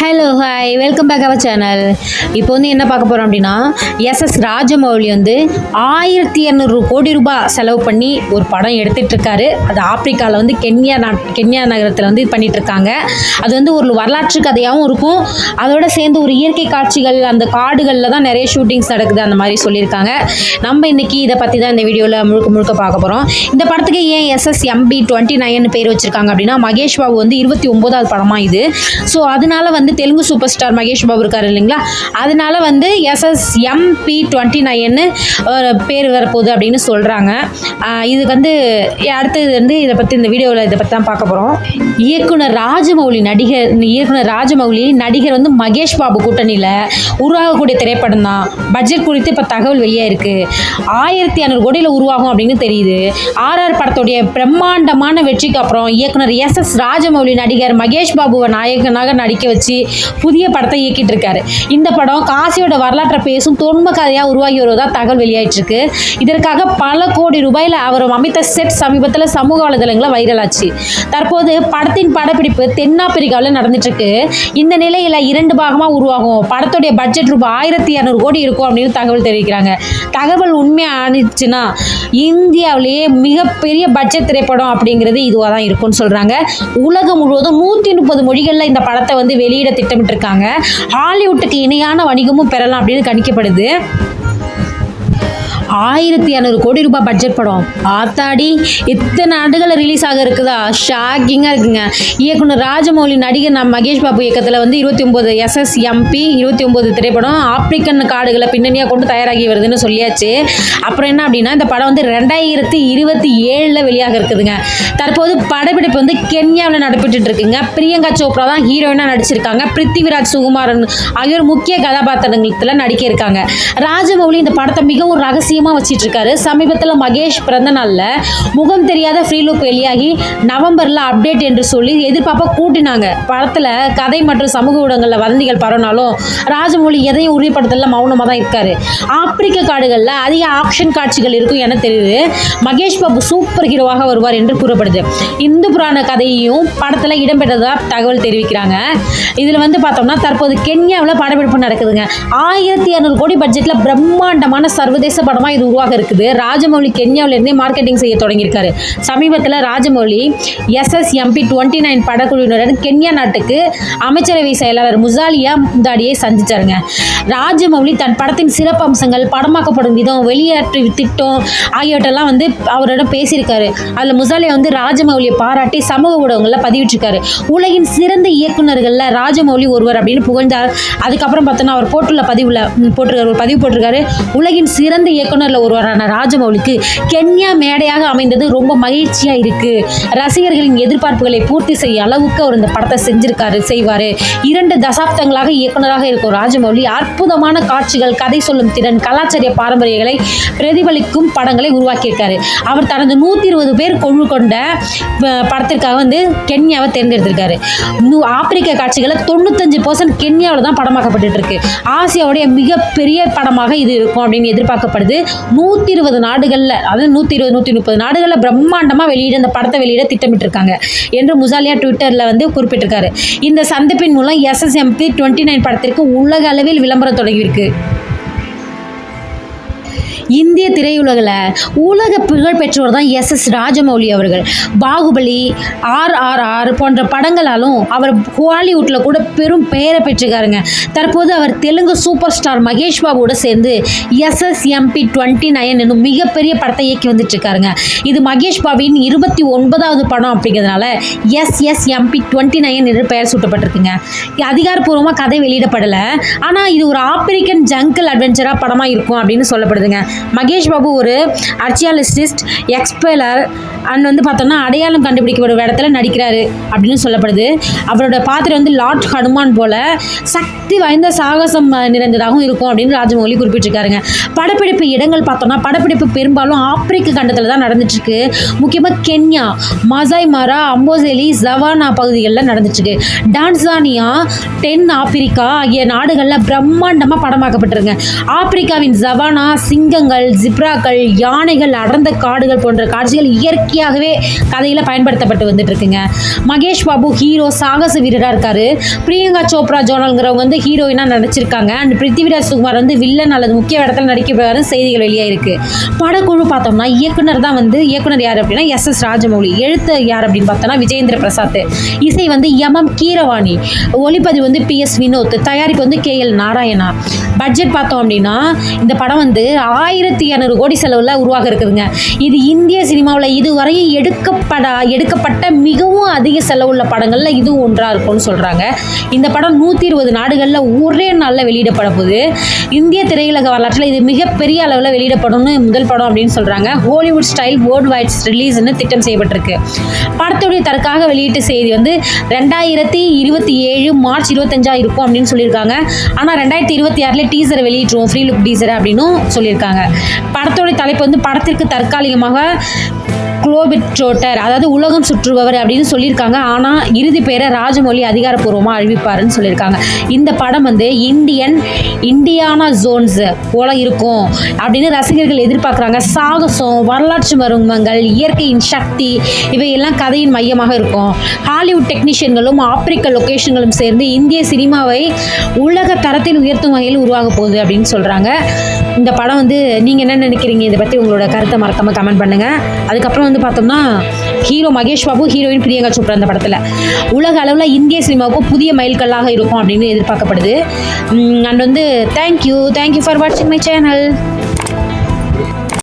Hello hi welcome back our channel இப்போ வந்து என்ன பார்க்க போகிறோம் அப்படின்னா எஸ்எஸ் ராஜமௌலி வந்து ஆயிரத்தி இரநூறு கோடி ரூபாய் செலவு பண்ணி ஒரு படம் எடுத்துகிட்ருக்காரு அது ஆப்பிரிக்காவில் வந்து கென்யா நாட் கென்யா நகரத்தில் வந்து இது பண்ணிகிட்ருக்காங்க அது வந்து ஒரு வரலாற்று கதையாகவும் இருக்கும். அதோட சேர்ந்து ஒரு இயற்கை காட்சிகள் அந்த காடுகளில் தான் நிறைய ஷூட்டிங்ஸ் நடக்குது அந்த மாதிரி சொல்லியிருக்காங்க. நம்ம இன்றைக்கி இதை பற்றி தான் இந்த வீடியோவில் முழுக்க முழுக்க பார்க்க போகிறோம் இந்த படத்துக்கு ஏன் எஸ்எஸ் எம்பி டுவெண்ட்டி நைன் பேர் வச்சுருக்காங்க அப்படின்னா மகேஷ் பாபு வந்து இருபத்தி ஒம்போதாவது படமாக இது. ஸோ அதனால வந்து தெலுங்கு சூப்பர் ஸ்டார் மகேஷ் பாபு இருக்கார் இல்லைங்களா? அதனால வந்து எஸ்எஸ்எம்பி டுவெண்ட்டி நைன்னு பேர் வரப்போகுது அப்படின்னு சொல்கிறாங்க இது வந்து அடுத்தது வந்து இதை பற்றி இந்த வீடியோவில் இதை பற்றி தான் பார்க்க போகிறோம் இயக்குனர் ராஜமௌலி நடிகர் இயக்குனர் ராஜமௌலி நடிகர் வந்து மகேஷ் பாபு கூட்டணியில் உருவாகக்கூடிய திரைப்படம் தான். பட்ஜெட் குறித்து இப்போ தகவல் வெளியாக இருக்குது ஆயிரத்தி ஐநூறு கோடியில் உருவாகும் அப்படின்னு தெரியுது. ஆர்ஆர் படத்துடைய பிரம்மாண்டமான வெற்றிக்கு அப்புறம் இயக்குனர் எஸ் எஸ் ராஜமௌலி நடிகர் மகேஷ் பாபுவை நாயகனாக நடிக்க வச்சு புதிய படத்தை இயக்கிட்டு இருக்காரு இந்த படம் காசியோட வரலாற்றை பேசும் தொன்ம கதையாக உருவாகி வருவதா தகவல் வெளியாயிட்டு இருக்கு இதற்காக பல கோடி ரூபாயில் அவர் அமைத்த செட் சமீபத்தில் சமூக வலைதளங்களில் வைரலாச்சு. தற்போது படத்தின் படப்பிடிப்பு தென்னாப்பிரிக்காவில் நடந்துட்டு இருக்கு இந்த நிலையில் இரண்டு பாகமாக உருவாகும். படத்துடைய பட்ஜெட் ரூபாய் ஆயிரத்தி இரநூறு கோடி இருக்கும் அப்படின்னு தகவல் தெரிவிக்கிறாங்க. தகவல் உண்மையாக ஆனிச்சுன்னா இந்தியாவிலேயே மிகப்பெரிய பட்ஜெட் திரைப்படம் அப்படிங்கிறது இதுவாக தான் இருக்கும்னு சொல்கிறாங்க உலகம் முழுவதும் நூற்றி முப்பது மொழிகளில் இந்த படத்தை வந்து வெளியிட திட்டமிட்டிருக்காங்க. ஹாலிவுட்டுக்கு இணையான வணிகமும் பெறலாம் அப்படின்னு கணிக்கப்படுது. ஆயிரத்தி இரநூறு கோடி ரூபாய் பட்ஜெட் படம். ஆத்தாடி இத்தனை ஆண்டுகளை ரிலீஸ் ஆக இருக்குதா? ஷாக்கிங்காக இருக்குங்க. இயக்குனர் ராஜமௌலி நடிகர் நம் மகேஷ் பாபு இயக்கத்தில் வந்து இருபத்தி ஒம்பது எஸ்எஸ்எம்பி இருபத்தி ஒம்பது திரைப்படம் ஆப்பிரிக்கன் காடுகளை பின்னணியாக கொண்டு தயாராகி வருதுன்னு சொல்லியாச்சு. அப்புறம் என்ன அப்படின்னா இந்த படம் வந்து ரெண்டாயிரத்தி இருபத்தி ஏழில் வெளியாக இருக்குதுங்க. தற்போது படப்பிடிப்பு வந்து கென்யாவில் நடைபெற்றுட்டு இருக்குங்க. பிரியங்கா சோப்ரா தான் ஹீரோயினாக நடிச்சிருக்காங்க. பிருத்திவிராஜ் சுகுமாரன் ஆகியோர் முக்கிய கதாபாத்திரத்தில் நடிக்க இருக்காங்க. ராஜமௌலி இந்த படத்தை மிகவும் ரகசியமாக வச்சிட்டு இருக்காரு சமீபத்தில் மகேஷ் பிறந்த நாளில் முகம் தெரியாத ஃப்ரீ லுக் வெளியாகி நவம்பரில் அப்டேட் என்று சொல்லி எதிர்பார்ப்ப கூட்டினாங்க. படத்தில் கதை மற்றும் சமூக ஊடகங்களில் வதந்திகள் பரவினாலும் ராஜமௌலி எதையும் உறுதிப்படுத்தல மௌனமாக தான் இருக்காரு. ஆப்பிரிக்க காடுகளில் அதிக ஆக்ஷன் காட்சிகள் இருக்கும் என தெரியுது. மகேஷ் பாபு சூப்பர் ஹீரோவாக வருவார் என்று கூறப்படுது. இந்து புராண கதையையும் படத்தில் இடம்பெற்றதாக தகவல் தெரிவிக்கிறாங்க. இதில் வந்து பார்த்தோம்னா தற்போது கென்யாவில் படப்பிடிப்பு நடக்குதுங்க. ஆயிரத்தி இரநூறு கோடி பட்ஜெட்டில் பிரம்மாண்டமான சர்வதேச படமாக இது உருவாக இருக்குது. ராஜமௌலி கென்யாவிலேருந்தே மார்க்கெட்டிங் செய்ய தொடங்கியிருக்காரு. சமீபத்தில் ராஜமௌலி எஸ்எஸ்எம்பி டுவெண்ட்டி நைன் படக்குழுவினருடன் கென்யா நாட்டுக்கு அமைச்சரவை செயலாளர் முசாலியா முந்தாடியை சந்திச்சாருங்க. ராஜமௌலி தன் படத்தின் சிறப்பு அம்சங்கள் படமாக்கப்படும் விதம் வெளியேற்று திட்டம் ஆகியவற்றெல்லாம் வந்து அவரிடம் பேசியிருக்காரு. அதில் முசாலியா வந்து ராஜமௌலியை பாராட்டி சமூக ஊடகங்களில் பதிவிட்டிருக்காரு. உலகின் சிறந்த இயக்குநர்களில் ராஜமௌலி ஒருவர் அப்படின்னு புகழ்ந்தார். அதுக்கப்புறம் பார்த்தோன்னா அவர் போட்டுள்ள பதிவில் போட்டிருக்காரு ஒரு பதிவு போட்டிருக்காரு. உலகின் சிறந்த இயக்குனரில் ஒருவரான ராஜமௌலிக்கு கென்யா மேடையாக அமைந்தது ரொம்ப மகிழ்ச்சியாக இருக்குது ரசிகர்களின் எதிர்பார்ப்புகளை பூர்த்தி செய்ய அளவுக்கு அவர் இந்த படத்தை செஞ்சிருக்காரு செய்வார். இரண்டு தசாப்தங்களாக இயக்குனராக இருக்கும் ராஜமௌலி அற்புதமான காட்சிகள் கதை சொல்லும் திறன் கலாச்சார பாரம்பரியங்களை பிரதிபலிக்கும் படங்களை உருவாக்கியிருக்காரு. அவர் தனது நூற்றி இருபது பேர் கொழு கொண்ட படத்திற்காக வந்து கென்யாவை தேர்ந்தெடுத்திருக்காரு. நூ- ஆப்பிரிக்க காட்சிகளை தொண்ணூத்தஞ்சு பர்சன்ட் கென்யாவில் தான் படமாக்கப்பட்டு இருக்கு. ஆசியாவுடைய மிகப்பெரிய படமாக இது இருக்கும் அப்படின்னு எதிர்பார்க்கப்படுது. நூற்றி இருபது நாடுகளில் அதாவது நூற்றி இருபது நூற்றி முப்பது நாடுகளில் பிரம்மாண்டமாக வெளியிட இந்த படத்தை வெளியிட திட்டமிட்டிருக்காங்க என்று முசாலியா ட்விட்டரில் வந்து குறிப்பிட்டிருக்காரு. இந்த சந்திப்பின் மூலம் எஸ்எஸ்எம்பி டுவெண்ட்டி நைன் படத்திற்கு உலக அளவில் விளம்பரம் தொடங்கியிருக்கு. இந்திய திரையுலகில் உலக புகழ்பெற்றவர் தான் எஸ் எஸ் ராஜமௌலி அவர்கள். பாகுபலி ஆர் ஆர் ஆர் போன்ற படங்களாலும் அவர் ஹாலிவுட்டில் கூட பெரும் பெயரை பெற்றிருக்காருங்க. தற்போது அவர் தெலுங்கு சூப்பர் ஸ்டார் மகேஷ் பாபுவோட சேர்ந்து எஸ்எஸ்எம்பி டுவெண்ட்டி நைன் என்னும் மிகப்பெரிய படத்தை இயக்கி வந்துட்டு இருக்காருங்க இது மகேஷ் பாபுவின் இருபத்தி ஒன்பதாவது படம் அப்படிங்கிறதுனால எஸ்எஸ்எம்பி டுவெண்ட்டி நைன் என்று பெயர் சூட்டப்பட்டிருக்குங்க. அதிகாரப்பூர்வமாக கதை வெளியிடப்படலை. ஆனால் இது ஒரு ஆப்பிரிக்கன் ஜங்கிள் அட்வென்ச்சராக படமாக இருக்கும் அப்படின்னு சொல்லப்படுதுங்க. மகேஷ் பாபு ஒரு அர்ச்சியாலிஸ்டிஸ்ட் எக்ஸ்பெலர் அண்ட் வந்து பார்த்தோம்னா அடையாளம் கண்டுபிடிக்கப்படும் இடத்துல நடிக்கிறாரு அப்படின்னு சொல்லப்படுது. அவரோட பாத்திரம் வந்து லார்ட் ஹனுமான் போல சக்தி வாய்ந்த சாகசம் நிறைந்ததாகவும் இருக்கும் அப்படின்னு ராஜமௌலி குறிப்பிட்டிருக்காருங்க. படப்பிடிப்பு இடங்கள் பார்த்தோம்னா படப்பிடிப்பு பெரும்பாலும் ஆப்பிரிக்க கண்டத்தில் தான் நடந்துட்டுருக்கு. முக்கியமாக கென்யா மசாய் மாரா அம்போசெலி ஜவானா பகுதிகளில் நடந்துட்டுருக்கு. டான்சானியா தென் ஆப்பிரிக்கா ஆகிய நாடுகளில் பிரம்மாண்டமாக படமாக்கப்பட்டிருங்க ஆப்பிரிக்காவின் ஜவானா சிங்கங்கள் சிங்கங்கள் ஜிப்ராக்கள் யானைகள் அடர்ந்த காடுகள் போன்ற காட்சிகள் இயற்கையாகவே கதையில் பயன்படுத்தப்பட்டு வந்துட்டு இருக்குங்க மகேஷ் பாபு ஹீரோ சாகச வீரராக இருக்காரு. பிரியங்கா சோப்ரா ஜோனல்ங்கிறவங்க வந்து ஹீரோயினாக நடிச்சிருக்காங்க. அண்ட் பிருத்திவிராஜ் சுகுமார் வந்து வில்லன் அல்லது முக்கிய இடத்துல நடிக்கப்படுவாரு செய்திகள் வெளியாயிருக்கு. படக்குழு பார்த்தோம்னா இயக்குனர் தான் வந்து இயக்குனர் யார் அப்படின்னா எஸ் எஸ் ராஜமௌலி. எழுத்து யார் அப்படின்னு பார்த்தோம்னா விஜயேந்திர பிரசாத். இசை வந்து எம்எம் கீரவாணி. ஒளிப்பதிவு வந்து பி எஸ் வினோத். தயாரிப்பு வந்து கே எல் நாராயணா. பட்ஜெட் பார்த்தோம் அப்படின்னா இந்த படம் வந்து ஆயிரத்தி இரநூறு கோடி செலவில் உருவாக இருக்குதுங்க. இது இந்திய சினிமாவில் இதுவரை எடுக்கப்பட எடுக்கப்பட்ட மிகவும் அதிக செலவுள்ள படங்களில் இதுவும் ஒன்றாக இருக்கும்னு சொல்கிறாங்க இந்த படம் நூற்றி இருபது நாடுகளில் ஒரே நாளில் வெளியிடப்பட போகுது. இந்திய திரையுலக வரலாற்றில் இது மிகப்பெரிய அளவில் வெளியிடப்படும்னு முதல் படம் அப்படின்னு சொல்கிறாங்க ஹாலிவுட் ஸ்டைல் வேர்ல்டு வைட்ஸ் ரிலீஸ்னு திட்டம் செய்யப்பட்டிருக்கு. படத்துடைய தற்காக வெளியீட்டு செய்தி வந்து ரெண்டாயிரத்தி இருபத்தி ஏழு மார்ச் இருபத்தஞ்சா இருக்கும் அப்படின்னு சொல்லியிருக்காங்க. ஆனால் ரெண்டாயிரத்தி இருபத்தி ஆறில் டீசரை வெளியிட்டுருவோம். ஃப்ரீ லுக் டீசர் அப்படின்னு சொல்லியிருக்காங்க. படத்தோடைய தலைப்பு வந்து படத்திற்கு தற்காலிகமாக குளோபிட் ட்ரோட்டர் அதாவது உலகம் சுற்றுபவர் அப்படின்னு சொல்லியிருக்காங்க. ஆனால் இறுதி பேரை ராஜமொழி அதிகாரப்பூர்வமாக அறிவிப்பாருன்னு சொல்லியிருக்காங்க. இந்த படம் வந்து இந்தியன் இந்தியானா ஜோன்ஸ் போல இருக்கும் அப்படின்னு ரசிகர்கள் எதிர்பார்க்குறாங்க. சாகசம் வரலாற்று மருமங்கள் இயற்கையின் சக்தி இவையெல்லாம் கதையின் மையமாக இருக்கும். ஹாலிவுட் டெக்னீஷியன்களும் ஆப்பிரிக்க லொக்கேஷன்களும் சேர்ந்து இந்திய சினிமாவை உலக தரத்தில் உயர்த்தும் வகையில் உருவாக போகுது அப்படின்னு சொல்கிறாங்க இந்த படம் வந்து நீங்கள் என்ன நினைக்கிறீங்க? இதை பற்றி உங்களோட கருத்தை மறக்காமல் கமெண்ட் பண்ணுங்கள் அதுக்கப்புறம் வந்து பார்த்தோம்னா ஹீரோ மகேஷ் பாபு ஹீரோயின் பிரியங்கா சோப்ரா இந்த படத்தில். உலக அளவில் இந்திய சினிமாவுக்கும் புதிய மைல்கல்லாக இருக்கும் அப்படின்னு எதிர்பார்க்கப்படுது. அண்ட் வந்து thank you thank you for வாட்சிங் மை சேனல்